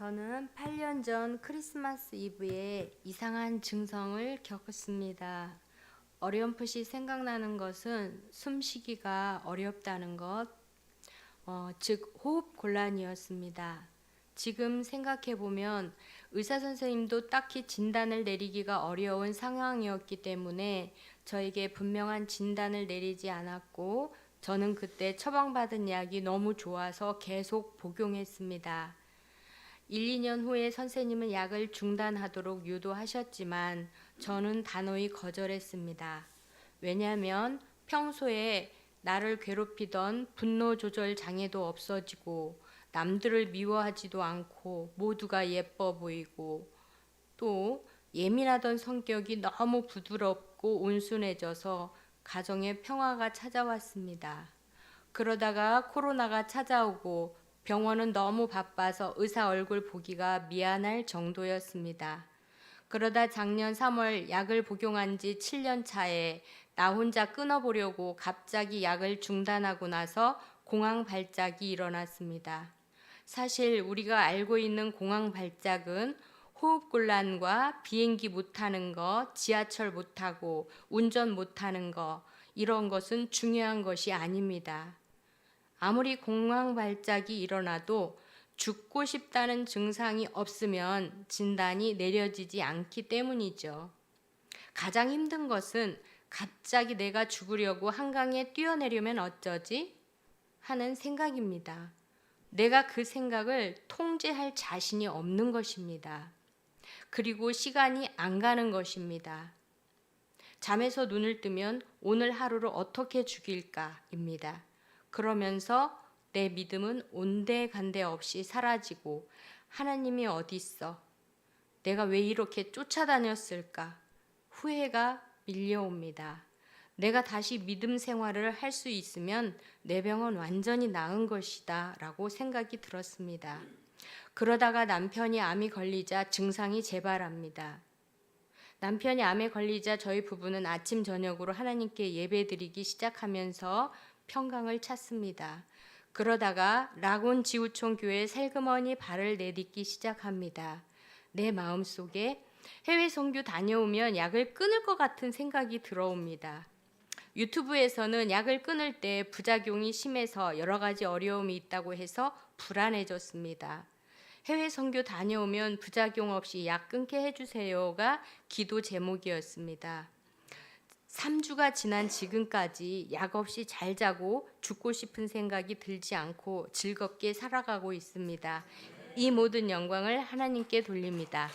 저는 8년 전 크리스마스 이브에 이상한 증상을 겪었습니다. 어렴풋이 생각나는 것은 숨쉬기가 어렵다는 것, 어, 즉 호흡 곤란이었습니다. 지금 생각해 보면 의사 선생님도 딱히 진단을 내리기가 어려운 상황이었기 때문에 저에게 분명한 진단을 내리지 않았고 저는 그때 처방받은 약이 너무 좋아서 계속 복용했습니다. 1, 2년 후에 선생님은 약을 중단하도록 유도하셨지만 저는 단호히 거절했습니다. 왜냐하면 평소에 나를 괴롭히던 분노 조절 장애도 없어지고 남들을 미워하지도 않고 모두가 예뻐 보이고 또 예민하던 성격이 너무 부드럽고 온순해져서 가정에 평화가 찾아왔습니다. 그러다가 코로나가 찾아오고 병원은 너무 바빠서 의사 얼굴 보기가 미안할 정도였습니다. 그러다 작년 3월 약을 복용한 지 7년 차에 나 혼자 끊어보려고 갑자기 약을 중단하고 나서 공황 발작이 일어났습니다. 사실 우리가 알고 있는 공황 발작은 호흡 곤란과 비행기 못 타는 거, 지하철 못 타고 운전 못 하는 거 이런 것은 중요한 것이 아닙니다. 아무리 공황 발작이 일어나도 죽고 싶다는 증상이 없으면 진단이 내려지지 않기 때문이죠. 가장 힘든 것은 갑자기 내가 죽으려고 한강에 뛰어내려면 어쩌지? 하는 생각입니다. 내가 그 생각을 통제할 자신이 없는 것입니다. 그리고 시간이 안 가는 것입니다. 잠에서 눈을 뜨면 오늘 하루를 어떻게 죽일까입니다. 그러면서 내 믿음은 온데간데 없이 사라지고 하나님이 어디 있어? 내가 왜 이렇게 쫓아다녔을까? 후회가 밀려옵니다. 내가 다시 믿음 생활을 할 수 있으면 내 병은 완전히 나은 것이다 라고 생각이 들었습니다. 그러다가 남편이 암이 걸리자 증상이 재발합니다. 남편이 암에 걸리자 저희 부부는 아침 저녁으로 하나님께 예배드리기 시작하면서 평강을 찾습니다. 그러다가 라곤 지우촌 교회 살그머니 발을 내딛기 시작합니다. 내 마음 속에 해외 선교 다녀오면 약을 끊을 것 같은 생각이 들어옵니다. 유튜브에서는 약을 끊을 때 부작용이 심해서 여러 가지 어려움이 있다고 해서 불안해졌습니다. 해외 선교 다녀오면 부작용 없이 약 끊게 해주세요가 기도 제목이었습니다. 3주가 지난 지금까지 약 없이 잘 자고 죽고 싶은 생각이 들지 않고 즐겁게 살아가고 있습니다. 이 모든 영광을 하나님께 돌립니다.